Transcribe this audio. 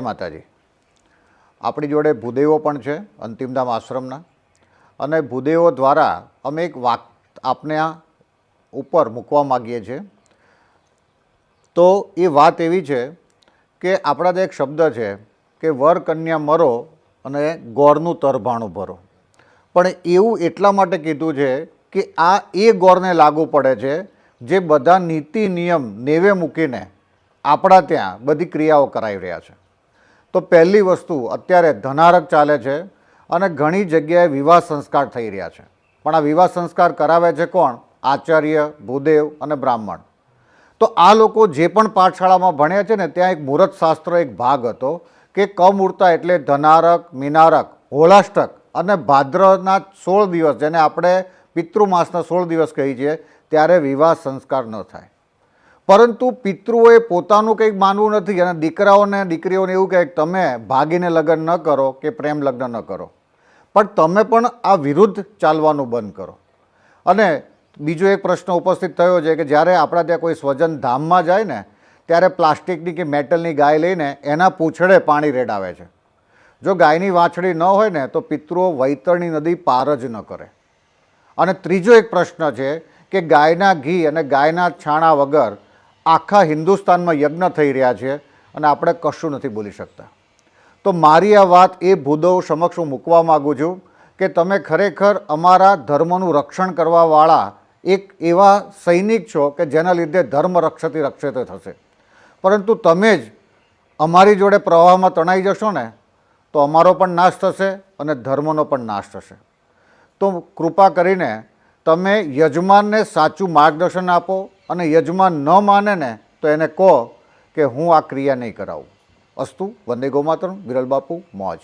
માતાજી. આપણી જોડે ભૂદેવો પણ છે, અંતિમધામ આશ્રમના. અને ભૂદેવો દ્વારા અમે એક વાક આપને ઉપર મૂકવા માગીએ છીએ. તો એ વાત એવી છે કે આપણા ત્યાં એક શબ્દ છે કે વર કન્યા મરો અને ગોળનું તરભાણું ભરો. પણ એવું એટલા માટે કીધું છે કે આ એ ગોળને લાગુ પડે છે જે બધા નીતિ નિયમ નેવે મૂકીને આપણા ત્યાં બધી ક્રિયાઓ કરાવી રહ્યા છે. તો પહેલી વસ્તુ અત્યારે ધનારક ચાલે છે અને ઘણી જગ્યાએ વિવાહ સંસ્કાર થઈ રહ્યા છે. પણ આ વિવાહ સંસ્કાર કરાવે છે કોણ? આચાર્ય, ભૂદેવ અને બ્રાહ્મણ. તો આ લોકો જે પણ પાઠશાળામાં ભણ્યા છે ને, ત્યાં એક મુહૂર્ત શાસ્ત્ર એક ભાગ હતો કે કમૂર્તા એટલે ધનારક, મિનારક હોળાષ્ટક અને ભાદ્રના સોળ દિવસ, જેને આપણે પિતૃમાસના સોળ દિવસ કહીએ છીએ, ત્યારે વિવાહ સંસ્કાર ન થાય. પરંતુ પિતૃઓએ પોતાનું કંઈક માનવું નથી અને દીકરાઓને, દીકરીઓને એવું કહે તમે ભાગીને લગ્ન ન કરો કે પ્રેમ લગ્ન ન કરો. પણ તમે પણ આ વિરુદ્ધ ચાલવાનું બંધ કરો. અને બીજો એક પ્રશ્ન ઉપસ્થિત થયો છે કે જ્યારે આપણા ત્યાં કોઈ સ્વજન ધામમાં જાય ને, ત્યારે પ્લાસ્ટિકની કે મેટલની ગાય લઈને એના પૂંછડે પાણી રેડાવે છે. જો ગાયની વાછડી ન હોય ને, તો પિતૃઓ વૈતરણી નદી પાર જ ન કરે. અને ત્રીજો એક પ્રશ્ન છે કે ગાયના ઘી અને ગાયના છાણા વગર આખા હિન્દુસ્તાનમાં યજ્ઞ થઈ રહ્યા છે અને આપણે કશું નથી બોલી શકતા. તો મારી આ વાત એ ભૂદવ સમક્ષ હું મૂકવા માગું છું કે તમે ખરેખર અમારા ધર્મનું રક્ષણ કરવાવાળા એક એવા સૈનિક છો કે જેના લીધે ધર્મ રક્ષતી રક્ષિત થશે. પરંતુ તમે જ અમારી જોડે પ્રવાહમાં તણાઈ જશો ને, તો અમારો પણ નાશ થશે અને ધર્મનો પણ નાશ થશે. તો કૃપા કરીને તમે યજમાનને સાચું માર્ગદર્શન આપો અને યજમાન ન માને ને, તો એને કહો કે હું આ ક્રિયા નહીં કરાવું. અસ્તુ વંદે ગોમાતરમ, વિરલ બાપુ, મોજ.